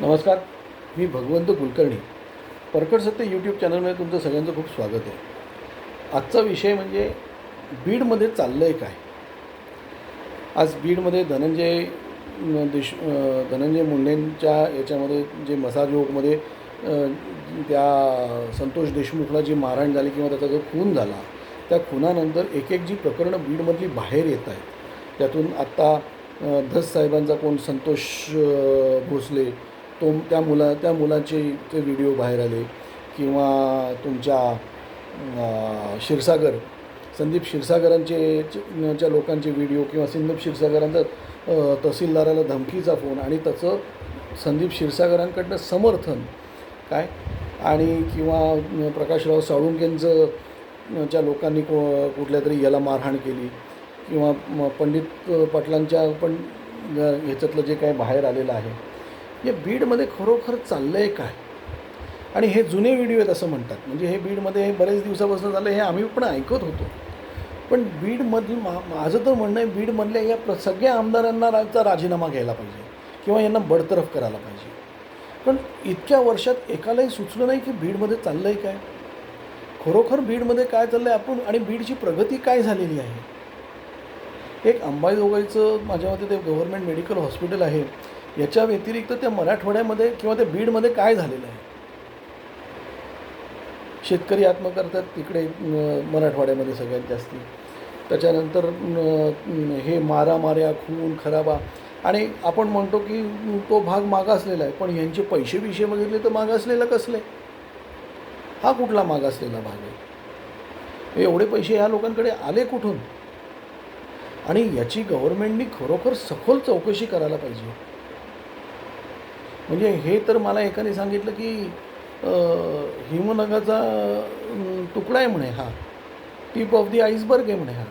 नमस्कार मी भगवंत कुलकर्णी. परकड सत्य यूट्यूब चॅनलमध्ये तुमचं सगळ्यांचं खूप स्वागत आहे. आजचा विषय म्हणजे बीडमध्ये चाललं आहे काय? आज बीडमध्ये धनंजय देश धनंजय मुंडेंच्या याच्यामध्ये जे मसाज योगमध्ये त्या संतोष देशमुखला जी मारहाण झाली किंवा त्याचा जो खून झाला त्या खुनानंतर एक एक जी प्रकरणं बीडमधली बाहेर येत आहेत. त्यातून आत्ता धस साहेबांचा कोण संतोष भोसले तो त्या मुला त्या मुलाचे ते व्हिडिओ बाहेर आले. किंवा तुमच्या क्षीरसागर संदीप क्षीरसागरांचे च्या लोकांचे व्हिडिओ किंवा संदीप क्षीरसागरांचा तहसीलदाराला धमकीचा फोन आणि त्याचं संदीप क्षीरसागरांकडनं समर्थन. काय? आणि किंवा प्रकाशराव साळुंकेंचं च्या लोकांनी को कुठल्या तरी याला मारहाण केली. किंवा म- पंडित पाटलांच्या पण ह्याच्यातलं जे काय बाहेर आलेलं आहे. हे बीडमध्ये खरोखर चाललं आहे काय? आणि हे जुने व्हिडिओ आहेत असं म्हणतात. म्हणजे हे बीडमध्ये हे बरेच दिवसापासून झालं हे आम्ही पण ऐकत होतो. पण बीडमधील मा माझं तर म्हणणं आहे बीडमधल्या या प्र सगळ्या आमदारांना रा- राजीनामा घ्यायला पाहिजे. किंवा यांना बडतरफ करायला पाहिजे. पण इतक्या वर्षात एकालाही सुचलं नाही की बीडमध्ये चाललं आहे काय? खरोखर बीडमध्ये काय चाललं आहे आपण आणि बीडची प्रगती काय झालेली आहे? एक अंबाईजोगाईचं माझ्या मते ते गव्हर्मेंट मेडिकल हॉस्पिटल आहे. याच्या व्यतिरिक्त त्या मराठवाड्यामध्ये किंवा त्या बीडमध्ये काय झालेलं आहे? शेतकरी आत्महत्या करतात तिकडे मराठवाड्यामध्ये सगळ्यात जास्ती. त्याच्यानंतर हे मारामाऱ्या खून खराबा आणि आपण म्हणतो की तो भाग मागासलेला आहे. पण यांचे पैसे बिशे बघितले तर मागासलेला कसले? हा कुठला मागासलेला भाग आहे? हे एवढे पैसे ह्या लोकांकडे आले कुठून? आणि याची गव्हर्नमेंटनी खरोखर सखोल चौकशी करायला पाहिजे. म्हणजे हे तर मला एकाने सांगितलं की हिमनगाचा तुकडा आहे म्हणे हा. टीप ऑफ दी आईसबर्ग आहे म्हणे हा.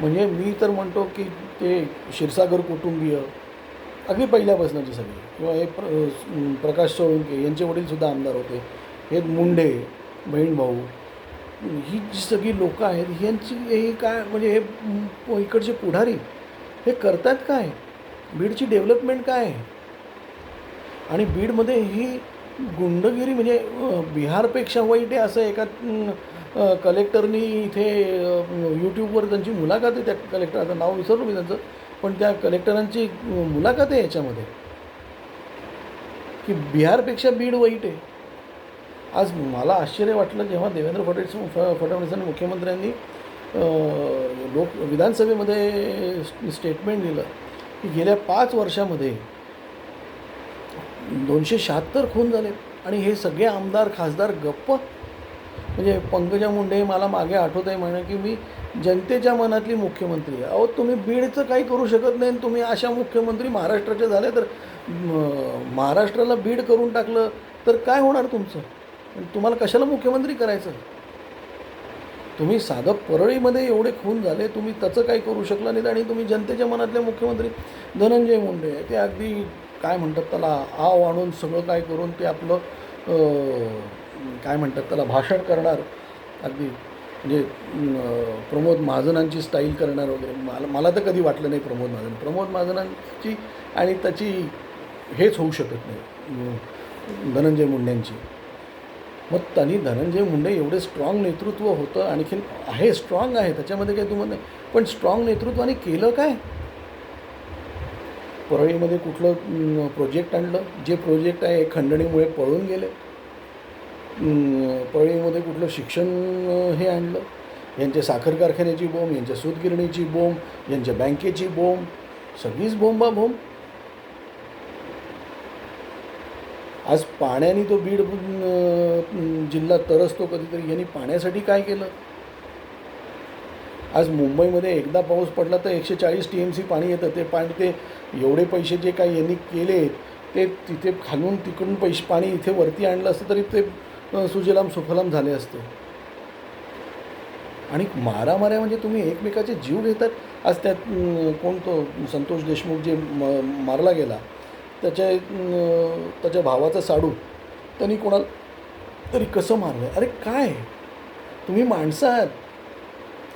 म्हणजे मी तर म्हणतो की ते क्षीरसागर कुटुंबीय अगदी पहिल्यापासूनचे सगळे. किंवा हे प्र प्रकाश सोळंके यांचे वडीलसुद्धा आमदार होते. हे मुंडे बहीण भाऊ ही जी सगळी लोकं आहेत यांची हे काय म्हणजे हे इकडचे पुढारी हे करतात काय? बीडची डेव्हलपमेंट काय? आहे आणि बीडमध्ये ही गुंडगिरी म्हणजे बिहारपेक्षा वाईट आहे असं एका कलेक्टरनी इथे यूट्यूबवर त्यांची मुलाखत आहे त्या कलेक्टर आता नाव विसरलो मी त्यांचं पण त्या कलेक्टरांची मुलाखत आहे याच्यामध्ये की बिहारपेक्षा बीड वाईट आहे. आज मला आश्चर्य वाटलं जेव्हा देवेंद्र फडणवीस फ- फडणवीसांनी मुख्यमंत्र्यांनी लोक विधानसभेमध्ये स्टेटमेंट दिलं. की गेल्या पाच वर्षामध्ये दोनशे शहात्तर खून झाले. आणि हे सगळे आमदार खासदार गप्प. म्हणजे पंकजा मुंडे मला मागे आठवत आहे म्हणा की मी जनतेच्या मनातली मुख्यमंत्री आहे. अहो तुम्ही बीडचं काही करू शकत नाही आणि तुम्ही अशा मुख्यमंत्री महाराष्ट्राच्या झाल्या तर महाराष्ट्राला बीड करून टाकलं तर काय होणार तुमचं? तुम्हाला कशाला मुख्यमंत्री करायचं? तुम्ही साधं परळीमध्ये एवढे खून झाले तुम्ही त्याचं काही करू शकला नाही आणि तुम्ही जनतेच्या मनातले मुख्यमंत्री धनंजय मुंडे ते अगदी काय म्हणतात त्याला आव आणून सगळं काय करून ते आपलं काय म्हणतात त्याला भाषण करणार अगदी. म्हणजे प्रमोद महाजनांची स्टाईल करणार वगैरे. मला मला तर कधी वाटलं नाही प्रमोद महाजन प्रमोद महाजनांची आणि त्याची हेच होऊ शकत नाही. धनंजय मुंड्यांची मग त्यांनी धनंजय मुंडे एवढे स्ट्रॉंग नेतृत्व होतं आणखीन आहे स्ट्रॉंग आहे त्याच्यामध्ये काही तुम्हाला नाही पण स्ट्रॉंग नेतृत्वाने केलं काय? परळीमध्ये कुठलं प्रोजेक्ट आणलं? जे प्रोजेक्ट आहे खंडणीमुळे पळून गेले. परळीमध्ये कुठलं शिक्षण हे आणलं? यांच्या साखर कारखान्याची बोंब यांच्या सूतगिरणीची बोंब यांच्या बँकेची बोंब सगळीच बोंबा बोंब आज पाण्याने तो बीड जिल्हा तरसतो कधीतरी. यांनी पाण्यासाठी काय केलं? आज मुंबईमध्ये एकदा पाऊस पडला तर एकशे चाळीस टी एम सी पाणी येतं. ते पाणी ते एवढे पैसे जे काही यांनी केले ते तिथे खालून तिकडून पैसे पाणी इथे वरती आणलं असतं तरी ते सुजलाम सुफलाम झाले असते. आणि मारामाऱ्या म्हणजे तुम्ही एकमेकाचे जीव घेतात? आज त्यात कोण तो संतोष देशमुख जे म मारला गेला त्याच्या त्याच्या भावाचा साडू. त्यांनी कोणाला तरी कसं मारलं अरे काय? तुम्ही माणसं आहात.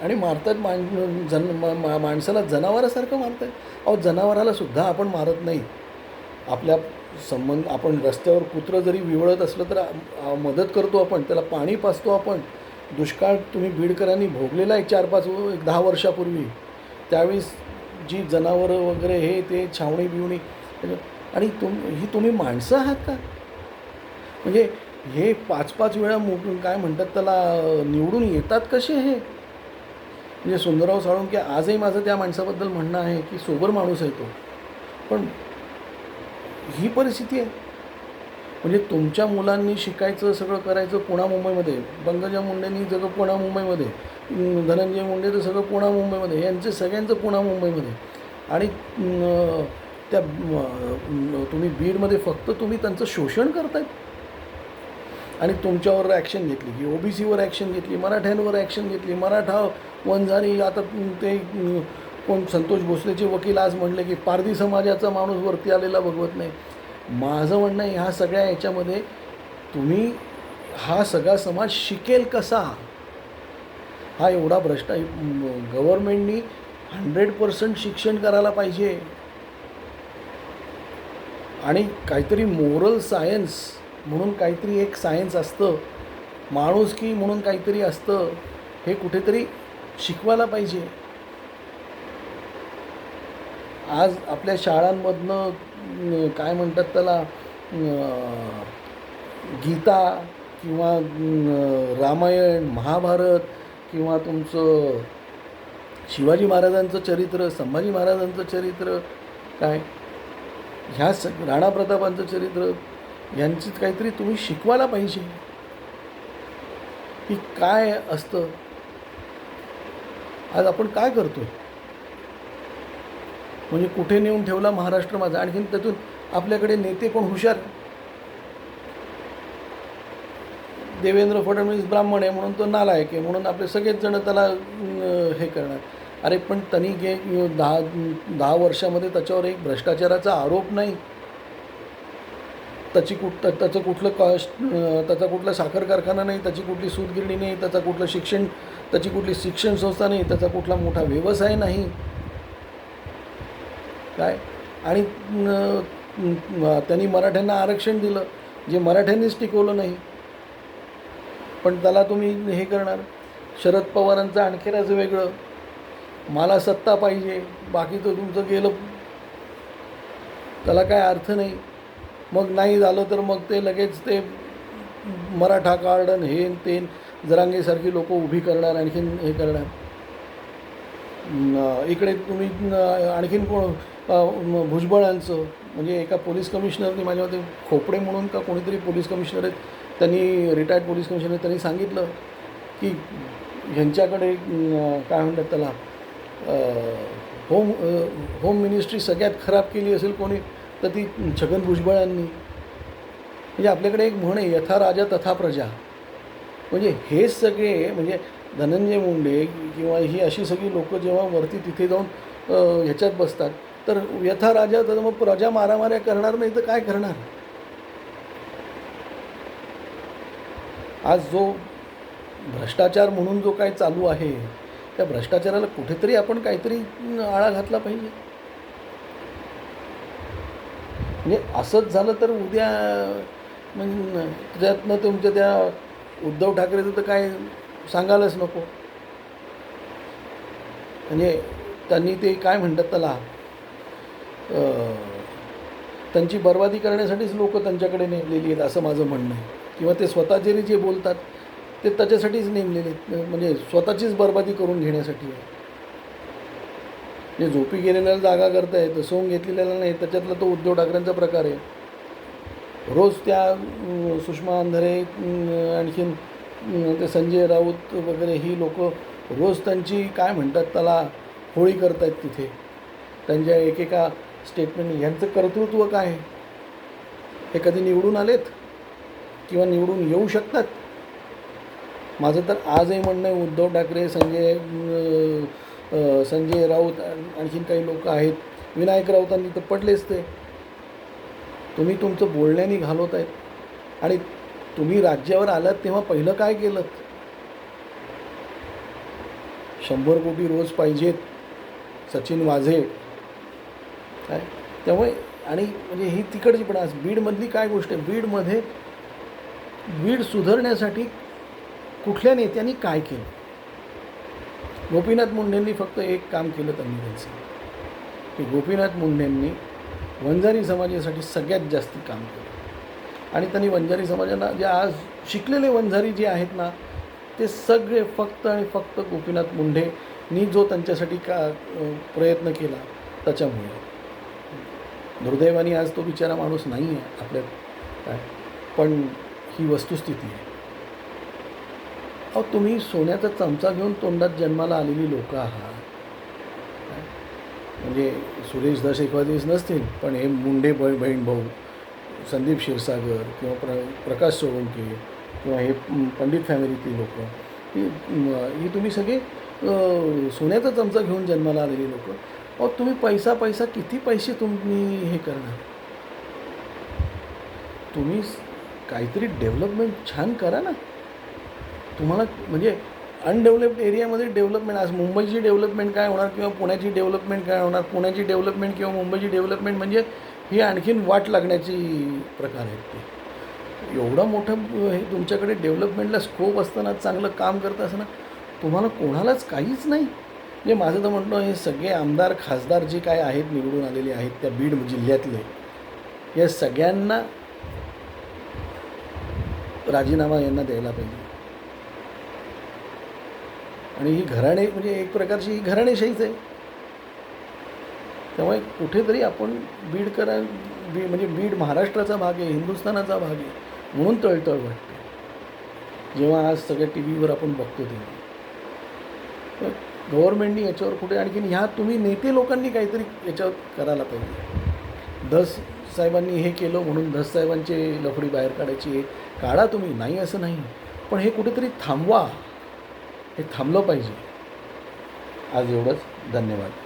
आणि मारतात मान जन मा- मा- माणसाला जनावरासारखं मारतात अहो जनावराला सुद्धा आपण मारत नाही. आपल्या संबंध आपण रस्त्यावर कुत्रं जरी विवळत असलं तर मदत करतो आपण. त्याला पाणी पाजतो आपण. दुष्काळ तुम्ही बीडकरांनी भोगलेला आहे चार पाच एक दहा वर्षापूर्वी. त्यावेळेस जी जनावरं वगैरे हे ते छावणी बिवणी आणि तुम ही तुम्ही माणसं आहात का? म्हणजे हे पाच पाच वेळा मो काय म्हणतात त्याला निवडून येतात कसे हे? म्हणजे सुंदरराव साळुंके आजही माझं त्या माणसाबद्दल म्हणणं आहे की सोबर माणूस आहे तो. पण ही परिस्थिती आहे. म्हणजे तुमच्या मुलांनी शिकायचं सगळं करायचं पुणा मुंबईमध्ये. पंकजा मुंडेंनी सगळं पुणा मुंबईमध्ये. धनंजय मुंडे तर सगळं पुणा मुंबईमध्ये. यांचं सगळ्यांचं पुणा मुंबईमध्ये. आणि त्या तुम्ही बीडमध्ये फक्त तुम्ही त्यांचं शोषण करतायत? आणि तुमच्यावर ॲक्शन घेतली की ओ बी सीवर ॲक्शन घेतली मराठ्यांवर ॲक्शन घेतली मराठा वंजारी आता ते कोण संतोष भोसलेचे वकील आज म्हणले की पारधी समाजाचा माणूस वरती आलेला बघवत नाही. माझं म्हणणं आहे ह्या सगळ्या याच्यामध्ये तुम्ही हा सगळा समाज शिकेल कसा? हा एवढा भ्रष्टा गव्हर्मेंटनी हंड्रेड पर्सेंट शिक्षण करायला पाहिजे. आणि काहीतरी मोरल सायन्स म्हणून काहीतरी एक सायन्स असतं. माणूस की म्हणून काहीतरी असतं हे कुठेतरी शिकवायला पाहिजे. आज आपल्या शाळांमधनं काय म्हणतात त्याला गीता किंवा रामायण महाभारत किंवा तुमचं शिवाजी महाराजांचं चरित्र संभाजी महाराजांचं चरित्र काय? ह्या स राणा प्रतापांचं चरित्र यांचीच काहीतरी तुम्ही शिकवायला पाहिजे. की काय असतं? आज आपण काय करतोय? म्हणजे कुठे नेऊन ठेवला महाराष्ट्र माझा? आणखीन त्यातून आपल्याकडे नेते पण हुशार? देवेंद्र फडणवीस ब्राह्मण आहे म्हणून तो नालायक आहे म्हणून आपले सगळेच जण त्याला हे करणार. अरे पण त्यांनी गे दहा दहा वर्षामध्ये त्याच्यावर एक भ्रष्टाचाराचा आरोप नाही. त्याची कुठ त्याचं कुठलं कॉस्ट त्याचा कुठला साखर कारखाना नाही त्याची कुठली सूतगिरणी नाही त्याचा कुठलं शिक्षण त्याची कुठली शिक्षण संस्था नाही त्याचा कुठला मोठा व्यवसाय नाही. काय? आणि त्यांनी मराठ्यांना आरक्षण दिलं जे मराठ्यांनीच टिकवलं नाही. पण त्याला तुम्ही हे करणार. शरद पवारांचं आणखीनच वेगळं. मला सत्ता पाहिजे बाकीचं तुमचं गेलं. त्याला काय अर्थ नाही. मग नाही झालं तर मग ते लगेच ते मराठा गार्डन हे ते जरांगेसारखी लोक उभी करणार आणखीन हे करणार. इकडे तुम्ही आणखीन कोण भुजबळांचं म्हणजे एका पोलीस कमिशनरनी माझ्या मते खोपडे म्हणून का कोणीतरी पोलीस कमिशनर आहेत त्यांनी रिटायर्ड पोलीस कमिशनर त्यांनी सांगितलं की ह्यांच्याकडे काय म्हणतात त्याला होम होम मिनिस्ट्री सगळ्यात खराब केली असेल कोणी तर ती छगन भुजबळांनी. म्हणजे आपल्याकडे एक म्हण आहे यथा राजा तथा प्रजा. म्हणजे हे सगळे म्हणजे धनंजय मुंडे किंवा ही अशी सगळी लोक जेव्हा वरती तिथे जाऊन ह्याच्यात बसतात तर यथा राजा तर मग प्रजा मारामाऱ्या करणार नाही तर काय करणार? आज जो भ्रष्टाचार म्हणून जो काय चालू आहे त्या भ्रष्टाचाराला कुठेतरी आपण काहीतरी आळा घातला पाहिजे. म्हणजे असंच झालं तर उद्या म्हणजे त्याच्यातनं तुमच्या त्या उद्धव ठाकरेचं तर काय सांगायलाच नको. म्हणजे त्यांनी ते काय म्हणतात त्याला? त्यांची बर्बादी करण्यासाठीच लोक त्यांच्याकडे नेमलेली आहेत असं माझं म्हणणं आहे. किंवा ते स्वतः जरी जे बोलतात ते त्याच्यासाठीच नेमलेले आहेत. म्हणजे स्वतःचीच बरबादी करून घेण्यासाठी आहे. जे झोपी गेलेल्याला जागा करतायत सोंग घेतलेल्याला नाही त्याच्यातला तो उद्धव ठाकरेंचा प्रकार आहे. रोज त्या सुषमा अंधारे आणखीन ते संजय राऊत वगैरे ही लोक रोज त्यांची काय म्हणतात त्याला होळी करतायत तिथे. त्यांच्या एकेका स्टेटमेंट यांचं कर्तृत्व काय आहे? हे कधी निवडून आलेत? किंवा निवडून येऊ शकतात? माझं तर आजही म्हणणं आहे उद्धव ठाकरे संजय संजय राऊत आणखीन काही लोक आहेत. विनायक राऊतांनी तर पडलेच ते. तुम्ही तुमचं बोलण्याने घालवत आहेत. आणि तुम्ही राज्यावर आलात तेव्हा पहिलं काय केलं? शंभर कोटी रोज पाहिजेत सचिन वाझे. काय? त्यामुळे आणि म्हणजे ही तिकडची पण आज बीडमधली काय गोष्ट आहे? बीडमध्ये बीड सुधारण्यासाठी कुठल्या नेत्यांनी काय केलं? गोपीनाथ मुंडेंनी फक्त एक काम केलं त्यांनी त्यांचं की गोपीनाथ मुंडेंनी वंजारी समाजासाठी सगळ्यात जास्त काम केलं. आणि त्यांनी वंजारी समाजाला जे आज शिकलेले वंजारी जे आहेत ना ते सगळे फक्त आणि फक्त गोपीनाथ मुंडेंनी जो त्यांच्यासाठी का प्रयत्न केला त्याच्यामुळे. दुर्दैवाने आज तो बिचारा माणूस नाही आहे आपल्यात. काय? पण ही वस्तुस्थिती आहे. अहो तुम्ही सोन्याचा चमचा घेऊन तोंडात जन्माला आलेली लोक आहात. म्हणजे सुरेश दस एखादेच नसतील पण हे मुंडे ब बहीण भाऊ संदीप क्षीरसागर किंवा प्र प्रकाश सोळंके किंवा हे पंडित फॅमिलीतली लोकं ही तुम्ही सगळे सोन्याचा चमचा घेऊन जन्माला आलेली लोक. अहो तुम्ही पैसा पैसा किती पैसे तुम्ही हे करणार? तुम्ही काहीतरी डेव्हलपमेंट छान करा ना. तुम्हाला म्हणजे अनडेव्हलप्ड एरियामध्ये डेव्हलपमेंट आज मुंबईची डेव्हलपमेंट काय होणार किंवा पुण्याची डेव्हलपमेंट काय होणार? पुण्याची डेव्हलपमेंट किंवा मुंबईची डेव्हलपमेंट म्हणजे ही आणखीन वाट लागण्याची प्रकार आहेत ते. एवढं मोठं हे तुमच्याकडे डेव्हलपमेंटला स्कोप असताना चांगलं काम करत असताना तुम्हाला कोणालाच काहीच नाही. म्हणजे माझं तर म्हणणं हे सगळे आमदार खासदार जे काय आहेत निवडून आलेले आहेत त्या बीड जिल्ह्यातले या सगळ्यांना राजीनामा यांना द्यायला पाहिजे. आणि ही घराणे म्हणजे एक प्रकारची ही घराणेशाहीच आहे. त्यामुळे कुठेतरी आपण बीडकर बी म्हणजे बीड महाराष्ट्राचा भाग आहे हिंदुस्थानाचा भाग आहे म्हणून तळतळ वाटते. जेव्हा आज सगळ्या टी व्हीवर आपण बघतो तेव्हा. गव्हर्नमेंटनी याच्यावर कुठे आणखीन ह्या तुम्ही नेते लोकांनी काहीतरी याच्यावर करायला पाहिजे. धस साहेबांनी हे केलं म्हणून धस साहेबांचे लफडी बाहेर काढायची आहे काढा तुम्ही नाही असं नाही. पण हे कुठेतरी थांबवा. हे थांबलं पाहिजे. आज एवढंच. धन्यवाद.